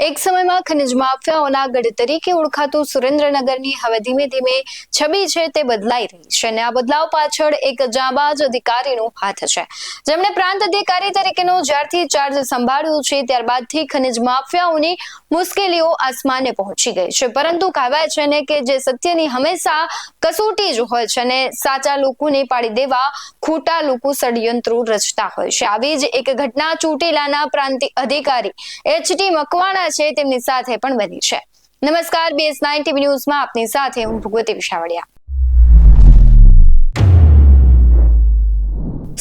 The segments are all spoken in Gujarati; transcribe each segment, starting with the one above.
એક સમયમાં ખનિજ માફિયાઓના ગઢ તરીકે ઓળખાતું સુરેન્દ્રનગરની હવે ધીમે ધીમે છબી છે તે બદલાઈ રહી છે અને આ બદલાવ પાછળ એક જાંબાજ અધિકારીનો હાથ છે. જેમણે પ્રાંત અધિકારી તરીકેનો જ્યારથી ચાર્જ સંભાળ્યો છે, ત્યારબાદથી ખનિજ માફિયાઓની મુશ્કેલીઓ આસમાને પહોંચી ગઈ છે. પરંતુ કહેવાય છે ને કે જે સત્યની હંમેશા કસોટી જ હોય છે અને સાચા લોકોને પાડી દેવા ખોટા લોકો ષડયંત્રો રચતા હોય છે. આવી જ એક ઘટના ચોટીલાના પ્રાંતિક અધિકારી એચ ટી મકવાણા છે, તેમની સાથે પણ બની છે. નમસ્કાર બીએસ નાઇન ટીવી ન્યૂઝમાં આપની સાથે હું ભગવતી વિશાવડિયા.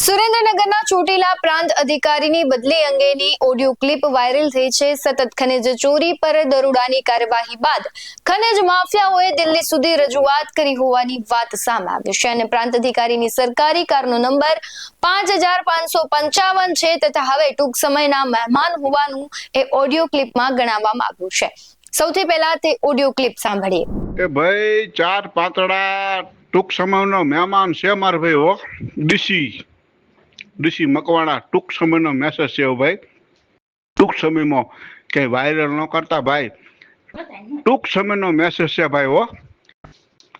સુરેન્દ્રનગરના ચોટીલા પ્રાંત અધિકારીની બદલી અંગેની ઓડિયો ક્લિપ વાયરલ થઈ છે. સતત ખનિજ ચોરી પર દરોડાની કાર્યવાહી બાદ ખનિજ માફિયાઓએ દિલ્હી સુધી રજૂઆત કરી હોવાની વાત સામે આવી છે અને પ્રાંત અધિકારીની સરકારી કારનો નંબર પાંચ હજાર પાંચસો પંચાવન છે તથા હવે ટૂંક સમયના મહેમાન હોવાનું એ ઓડિયો ક્લિપમાં ગણાવવામાં આવ્યું છે. સૌથી પહેલા તે ઓડિયો ક્લિપ સાંભળીએ. એ ભાઈ, ચાર પાતળા ટૂંક સમયનો મહેમાન છે માર ભાઈ હો, ડીસી. ડીસી મકવાણા ટૂંક સમયનો મેસેજ છે ભાઈ. ટૂંક સમયમાં કે વાયરલ ન કરતા ભાઈ. ટૂંક સમયનો મેસેજ છે ભાઈ હો.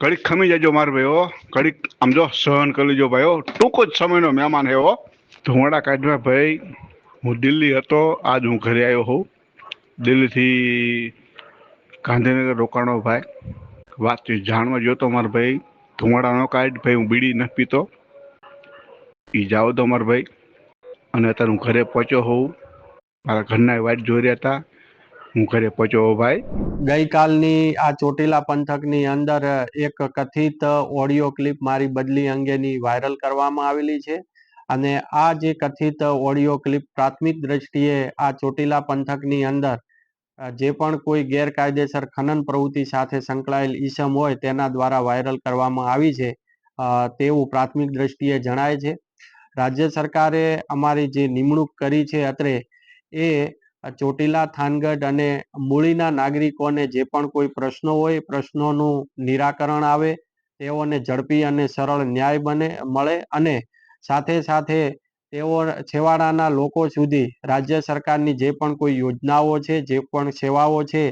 ઘડીક ખમી જજો માર ભાઈ હો. ઘડીક આમ જો સહન કરી લેજો ભાઈ હો. ટૂંક જ સમયનો મહેમાન હે હો. ધુમાડા કાઢવા ભાઈ, હું દિલ્હી હતો. આજ હું ઘરે આવ્યો હોઉં. દિલ્હીથી ગાંધીનગર રોકાણો ભાઈ. વાતચીત જાણવા જોતો મારો ભાઈ. ધુમાડા ન કાઢ, ભાઈ હું બીડી નથી પીતો. એ જાઓ તો ભાઈ. અને અત્યારે હું ઘરે પહોંચ્યો હોઉં. મારા ઘરના વાટ જોઈ રહ્યા હતા. હું ઘરે પહોંચ્યો હોઉં ભાઈ. ગઈકાલની આ ચોટીલા પંથકની અંદર એક કથિત ઓડિયો ક્લિપ મારી બદલી અંગેની વાયરલ કરવામાં આવેલી છે. અને આ જે કથિત ઓડિયો ક્લિપ પ્રાથમિક દ્રષ્ટિએ આ ચોટીલા પંથકની અંદર જે પણ કોઈ ગેરકાયદેસર ખનન પ્રવૃત્તિ સાથે સંકળાયેલ ઈસમ હોય તેના દ્વારા વાયરલ કરવામાં આવી છે. તેવું પ્રાથમિક દ્રષ્ટિએ જણાય છે. રાજ્ય સરકારે અમારી જે નિમણૂક કરી છે અત્રે, એ ચોટીલા, થાનગઢ અને મૂળીના નાગરિકોને જે પણ કોઈ પ્રશ્નો હોય, પ્રશ્નોનું નિરાકરણ આવે, તેઓને ઝડપી અને સરળ ન્યાય બને, મળે અને સાથે સાથે તેઓ છેવાડાના લોકો સુધી રાજ્ય સરકારની જે પણ કોઈ યોજનાઓ છે, જે પણ સેવાઓ છે,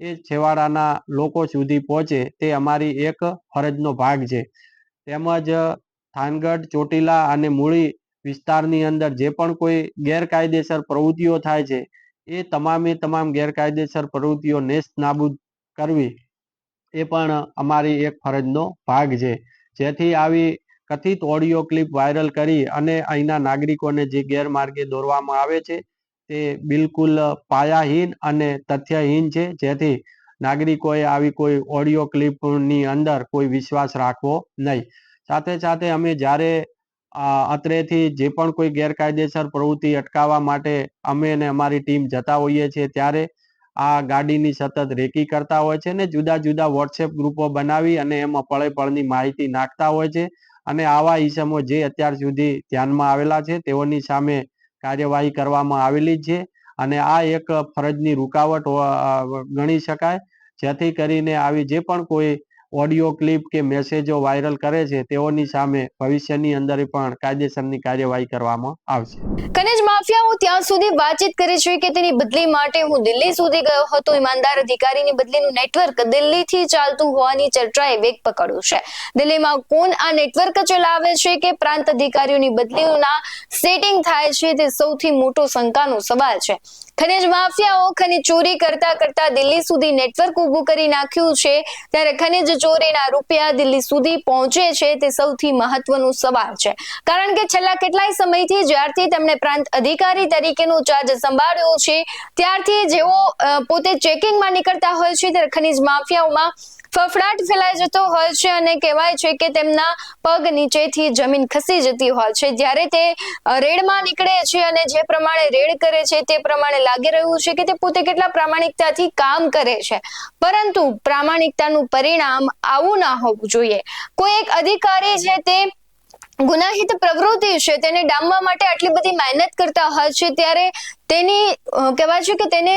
એ છેવાડાના લોકો સુધી પહોંચે, તે અમારી એક ફરજનો ભાગ છે. તેમજ થાનગઢ, ચોટીલા અને મૂળી વિસ્તારની અંદર જે પણ કોઈ ગેરકાયદેસર પ્રવૃત્તિઓ થાય છે, એ તમામે તમામ ગેરકાયદેસર પ્રવૃત્તિઓ નેસ્ત નાબૂદ કરવી, એ પણ અમારી એક ફરજનો ભાગ છે. જેથી આવી કથિત ઓડિયો ક્લિપ વાયરલ કરી અને અહીંના નાગરિકોને જે ગેરમાર્ગે દોરવામાં આવે છે, તે બિલકુલ પાયાહીન અને તથ્યહીન છે. જેથી નાગરિકોએ આવી કોઈ ઓડિયો ક્લિપની અંદર કોઈ વિશ્વાસ રાખવો નહીં. સાથે સાથે અમે જ્યારે અત્રેથી જે પણ કોઈ ગેરકાયદેસર પ્રવૃત્તિ અટકાવવા માટે અમે અને અમારી ટીમ જતા હોઈએ છીએ, ત્યારે આ ગાડીની સતત રેકી કરતા હોય છે ને જુદા જુદા વોટ્સએપ ગ્રુપો બનાવી અને એમાં પળે પળની માહિતી નાખતા હોય છે અને આવા ઈસમો જે અત્યાર સુધી ધ્યાનમાં આવેલા છે તેઓની સામે કાર્યવાહી કરવામાં આવેલી છે અને આ એક ફરજની રૂકાવટ ગણી શકાય. જેથી કરીને આવી જે પણ કોઈ ઓડિયો ક્લિપ કે મેસેજો વાયરલ કરે છે, તેઓની સામે ભવિષ્યની અંદર પણ કાયદેસરની કાર્યવાહી કરવામાં આવશે. ખનિજ માફિયાઓ ત્યાં સુધી વાતચીત કરે છે કે તેની બદલી માટે હું દિલ્હી સુધી ગયો હતો. ઈમાનદાર અધિકારીની બદલીનું નેટવર્ક દિલ્હીથી ચાલતું હોવાની ચર્ચાએ વેગ પકડ્યો છે. દિલ્હીમાં કોણ આ નેટવર્ક ચલાવે છે કે પ્રાંત અધિકારીઓની બદલીઓના સેટિંગ થાય છે તે સૌથી મોટો શંકાનો સવાલ છે. ખનિજ માફિયાઓ ખનિજ ચોરી કરતા કરતા દિલ્હી સુધી નેટવર્ક ઊભું કરી નાખ્યું છે. ત્યારે ખનિજ ચોરીના રૂપિયા દિલ્હી સુધી પહોંચે છે તે સૌથી મહત્વનો સવાલ છે. કારણ કે છેલ્લા કેટલાય સમયથી જ્યારથી તેમણે પ્રાંત અધિકારી તરીકેનો ચાર્જ સંભાળ્યો છે. ત્યારથી જેઓ પોતે ચેકિંગમાં નીકળતા હોય છે, ત્યારે ખનિજ માફિયાઓમાં ફફડાટ ફેલાઈ જતો હોય છે અને કહેવાય છે કે તેમના પગ નીચેથી જમીન ખસી જતી હોય છે. જ્યારે તે રેડમાં નીકળે છે અને જે પ્રમાણે રેડ કરે છે તે પ્રમાણે લાગી રહ્યું છે કે તે પોતે કેટલા પ્રામાણિકતાથી કામ કરે છે. પરંતુ પ્રામાણિકતાનું પરિણામ આવું ના હોવું જોઈએ. કોઈ એક અધિકારી છે તે ગુનાહિત પ્રવૃત્તિ છે તેને ડામવા માટે આટલી બધી મહેનત કરતા હોય છે ત્યારે તેની કહેવાય છે કે તેને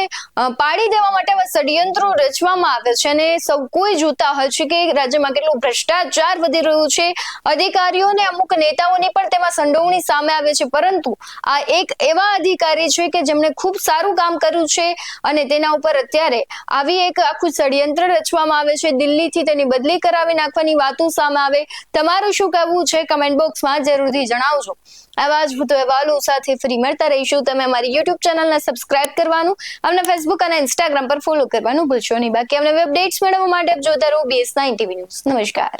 પાડી દેવા માટે ષડયંત્રો રચવામાં આવે છે અને સૌ કોઈ જોતા હોય છે કે રાજ્યમાં કેટલું ભ્રષ્ટાચાર વધી રહ્યું છે. અધિકારીઓને અમુક નેતાઓની પણ તેમાં સંડોવણી સામે આવે છે. પરંતુ આ એક એવા અધિકારી છે કે જેમણે ખૂબ સારું કામ કર્યું છે અને તેના ઉપર અત્યારે આવી એક આખું ષડયંત્ર રચવામાં આવે છે. દિલ્હીથી તેની બદલી કરાવી નાખવાની વાતો સામે આવે. તમારું શું કહેવું છે? કમેન્ટ બોક્સમાં જરૂરથી જણાવજો. આવા જ ભૂતો અહેવાલો સાથે ફરી મળતા રહીશું. તમે અમારી યુટ્યુબ ચેનલને સબસ્ક્રાઇબ કરવાનું, અમને ફેસબુક અને ઇન્સ્ટાગ્રામ પર ફોલો કરવાનું ભૂલશો નહીં. બાકી અમને અપડેટ્સ મેળવવા માટે આપ જોતા રહો બીએસ નાઇન ટીવી ન્યૂઝ નમસ્કાર.